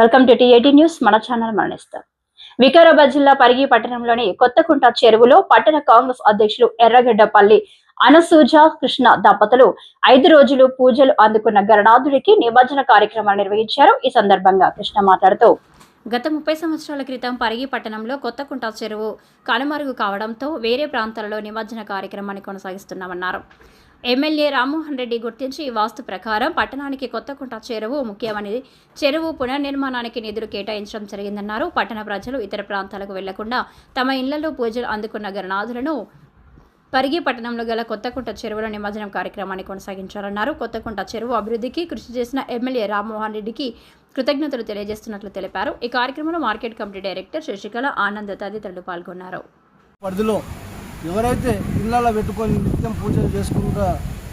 Welcome to TAT news. మన channel మరణిస్తాం. వికారాబాద్ జిల్లా పరిగి పట్టణంలోని కొత్తకుంట చెరువులో పట్టణ కాంగ్రెస్ అధ్యక్షులు ఎర్రగడ్డపల్లి అనసూజ కృష్ణ దంపతులు ఐదు రోజులు పూజలు అందుకున్న గణనాథుడికి నిమజ్జన కార్యక్రమాన్ని నిర్వహించారు. ఈ సందర్భంగా కృష్ణ మాట్లాడుతూ గత ముప్పై సంవత్సరాల క్రితం పరిగి పట్టణంలో కొత్తకుంట చెరువు కనుమరుగు కావడంతో వేరే ప్రాంతాలలో నిమజ్జన కార్యక్రమాన్ని కొనసాగిస్తున్నామన్నారు. ఎమ్మెల్యే రామ్మోహన్ రెడ్డి గుర్తించి ఈ వాస్తు ప్రకారం పట్టణానికి కొత్తకుంట చెరువు ముఖ్యమైనది. చెరువు పునర్నిర్మాణానికి నిధులు కేటాయించడం జరిగిందన్నారు. పట్టణ ప్రజలు ఇతర ప్రాంతాలకు వెళ్ళకుండా తమ ఇళ్ళలో పూజలు అందుకున్న గణనాథులను పరిగి పట్టణంలో గల కొత్తకుంట చెరువులో నిమజ్జనం కార్యక్రమాన్ని కొనసాగించాలన్నారు. కొత్తకుంట చెరువు అభివృద్ధికి కృషి చేసిన ఎమ్మెల్యే రామ్మోహన్ రెడ్డికి కృతజ్ఞతలు తెలియజేస్తున్నట్లు తెలిపారు. ఈ కార్యక్రమంలో market committee director Sasikala Anand తదితరులు పాల్గొన్నారు. పరిధిలో ఎవరైతే ఇళ్ళలో పెట్టుకొని నిత్యం పూజలు చేసుకుంటా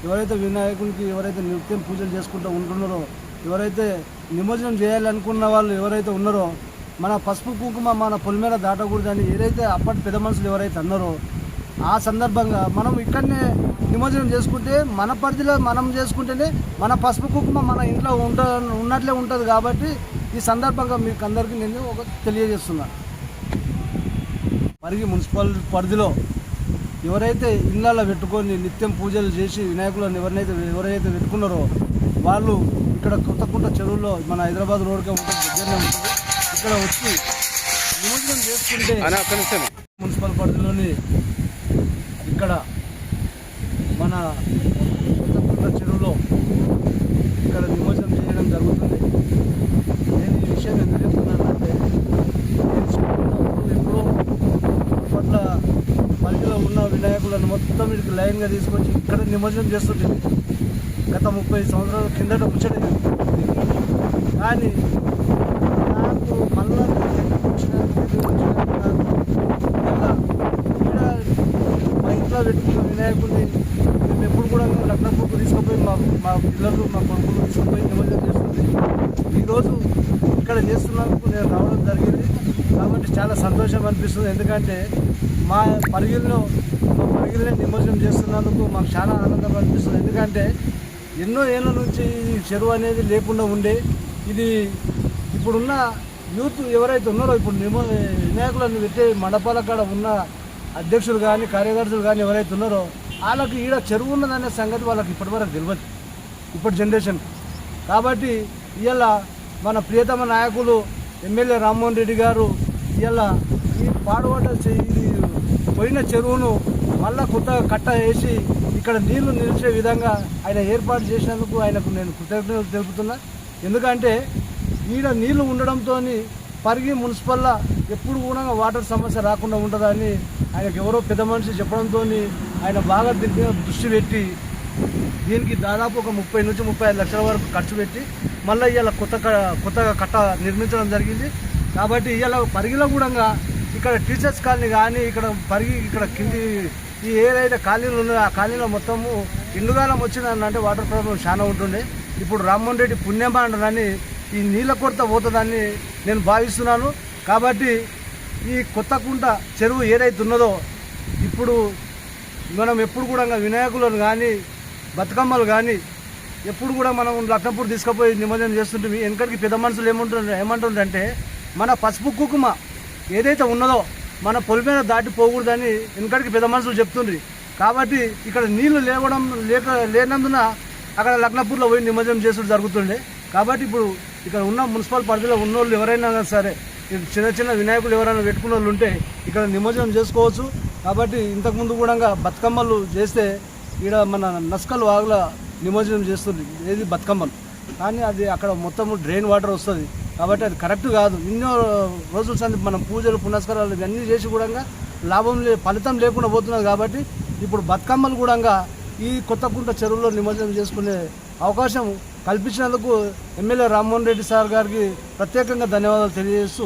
ఎవరైతే వినాయకునికి ఎవరైతే నిత్యం పూజలు చేసుకుంటూ ఉంటున్నారో ఎవరైతే నిమజ్జనం చేయాలనుకున్న వాళ్ళు ఎవరైతే ఉన్నారో మన పసుపు కుంకుమ మన పొలిమేర దాటకూడదని ఏదైతే అప్పటి పెద్ద మనుషులు ఎవరైతే అన్నారో ఆ సందర్భంగా మనం ఇక్కడనే నిమజ్జనం చేసుకుంటే మన పరిధిలో మనం చేసుకుంటేనే మన పసుపు కుంకుమ మన ఇంట్లో ఉంట ఉన్నట్లే ఉంటుంది కాబట్టి ఈ సందర్భంగా మీకు అందరికీ నేను ఒక తెలియజేస్తున్నాను పరిగి మున్సిపల్ పరిధిలో ఎవరైతే ఇళ్ళల్లో పెట్టుకొని నిత్యం పూజలు చేసి వినాయకులను ఎవరినైతే ఎవరైతే పెట్టుకున్నారో వాళ్ళు ఇక్కడ కొత్తకుంట చెరువులో మన హైదరాబాద్ రోడ్కే ఉంటుంది దగ్గరనే ఉంటుంది. ఇక్కడ వచ్చి నిమజ్జనం చేసుకుంటే మున్సిపల్ పరిధిలోని ఇక్కడ మన కొత్తకుంట చెరువులో ఇక్కడ నిమజ్జనం చేయడం జరుగుతుంది నేను ఈ విషయం ఎందుకు చెప్తున్నానంటే నేను చిన్నప్పుడు ఎప్పుడో పట్ల పరిధిలో ఉన్న వీడికి లైన్గా తీసుకొచ్చి ఇక్కడ నిమజ్జనం చేస్తుంది. గత ముప్పై సంవత్సరాల కిందట ముచ్చట కానీ నాకు మళ్ళా మా ఇంట్లో పెట్టుకున్న వినాయకుడిని మేము ఎప్పుడు కూడా లగ్నప్పుకు తీసుకుపోయి మా మా పిల్లలు మా కొడుకులు తీసుకుపోయి నిమజ్జనం చేస్తుంది. ఈరోజు ఇక్కడ చేస్తున్నందుకు నేను రావడం జరిగింది. కాబట్టి చాలా సంతోషం అనిపిస్తుంది. ఎందుకంటే మా పరిగిల్లో మా పరిగిలనే నిమజ్జనం చేస్తున్నందుకు మాకు చాలా ఆనందం అనిపిస్తుంది. ఎందుకంటే ఎన్నో ఏళ్ళ నుంచి ఈ చెరువు అనేది లేకుండా ఉండే ఇది ఇప్పుడున్న యూత్ ఎవరైతే ఉన్నారో ఇప్పుడు నిమ వినాయకులను పెట్టే మండపాల కాడ ఉన్న అధ్యక్షులు కానీ కార్యదర్శులు కానీ ఎవరైతే ఉన్నారో వాళ్ళకి ఈడ చెరువు ఉన్నదనే సంగతి వాళ్ళకి ఇప్పటివరకు తెలియదు ఇప్పటి జనరేషన్. కాబట్టి ఇవాళ మన ప్రియతమ నాయకులు ఎమ్మెల్యే రామ్మోహన్ రెడ్డి గారు ఇవాళ ఈ పాడుబడ్డ ఇది పోయిన చెరువును మళ్ళా కొత్తగా కట్ట వేసి ఇక్కడ నీళ్ళు నిలిచే విధంగా ఆయన ఏర్పాటు చేసినందుకు ఆయనకు నేను కృతజ్ఞతలు తెలుపుతున్నా. ఎందుకంటే ఈడ నీళ్ళు ఉండడంతో పరిగి మున్సిపల్లో ఎప్పుడు కూడా వాటర్ సమస్య రాకుండా ఉంటుందని ఆయనకు ఎవరో పెద్ద మనిషి చెప్పడంతో ఆయన బాగా దీని మీద దృష్టి పెట్టి దీనికి దాదాపు ఒక ముప్పై నుంచి ముప్పై ఐదు లక్షల వరకు ఖర్చు పెట్టి మళ్ళీ ఇవాళ కొత్త కొత్తగా కట్ట నిర్మించడం జరిగింది. కాబట్టి ఇవాళ పరిగిలో కూడా ఇక్కడ టీచర్స్ కాలనీ కానీ ఇక్కడ పరిగి ఇక్కడ కింది ఈ ఏదైతే కాలనీలు ఉన్నాయో ఆ కాలనీలో మొత్తము ఇండుగాలం వచ్చిందంటే వాటర్ ప్రాబ్లం చాలా ఉంటుండే. ఇప్పుడు రామ్మోహన్ రెడ్డి పుణ్యమాండనని ఈ నీళ్ళ కొరత పోతుందని నేను భావిస్తున్నాను. కాబట్టి ఈ కొత్తకుంట చెరువు ఏదైతే ఉన్నదో ఇప్పుడు మనం ఎప్పుడు కూడా వినాయకులను కానీ బతుకమ్మలు కానీ ఎప్పుడు కూడా మనం లక్నపూర్ తీసుకుపోయి నిమజ్జనం చేస్తుంటే వెనకడికి పెద్ద మనుషులు ఏమంటుండ్రు ఏమంటుండ్రంటే మన పసుపు కుకుమ ఏదైతే ఉన్నదో మన పొలి మీద దాటి పోకూడదని వెనకడికి పెద్ద మనుషులు చెప్తుండ్రి. కాబట్టి ఇక్కడ నీళ్ళు లేవడం లేక లేనందున అక్కడ లక్నపూర్లో పోయి నిమజ్జనం చేసుడు జరుగుతుండే. కాబట్టి ఇప్పుడు ఇక్కడ ఉన్న మున్సిపల్ పరిధిలో ఉన్నోళ్ళు ఎవరైనా సరే చిన్న చిన్న వినాయకులు ఎవరైనా పెట్టుకున్న వాళ్ళు ఉంటే ఇక్కడ నిమజ్జనం చేసుకోవచ్చు. కాబట్టి ఇంతకుముందు కూడా బతుకమ్మలు చేస్తే ఇక్కడ మన నస్కలు వాగుల నిమజ్జనం చేస్తుంది ఏది బతుకమ్మలు. కానీ అది అక్కడ మొత్తం డ్రైన్ వాటర్ వస్తుంది. కాబట్టి అది కరెక్ట్ కాదు. ఎన్నో రోజుల సంది మనం పూజలు పునస్కారాలు ఇవన్నీ చేసి కూడా లాభం లే ఫలితం లేకుండా పోతున్నది కాబట్టి ఇప్పుడు బతుకమ్మలు కూడా ఈ కొత్తకుంట చెరువులో నిమజ్జనం చేసుకునే అవకాశం కల్పించినందుకు ఎమ్మెల్యే రామ్మోహన్ రెడ్డి సార్ గారికి ప్రత్యేకంగా ధన్యవాదాలు తెలియజేస్తూ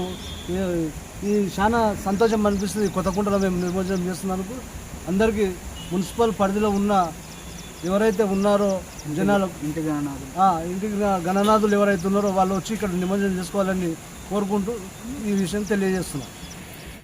ఈ- చాలా సంతోషం అనిపిస్తుంది. ఈ కొత్తకుంటలో మేము నిమజ్జనం చేస్తున్నందుకు అందరికీ మున్సిపల్ పరిధిలో ఉన్న ఎవరైతే ఉన్నారో జనాలు ఇంటి గణనాథులు. ఇంటికి గణనాథులు ఎవరైతే ఉన్నారో వాళ్ళు వచ్చి ఇక్కడ నిమజ్జనం చేసుకోవాలని కోరుకుంటూ ఈ విషయం తెలియజేస్తున్నాం.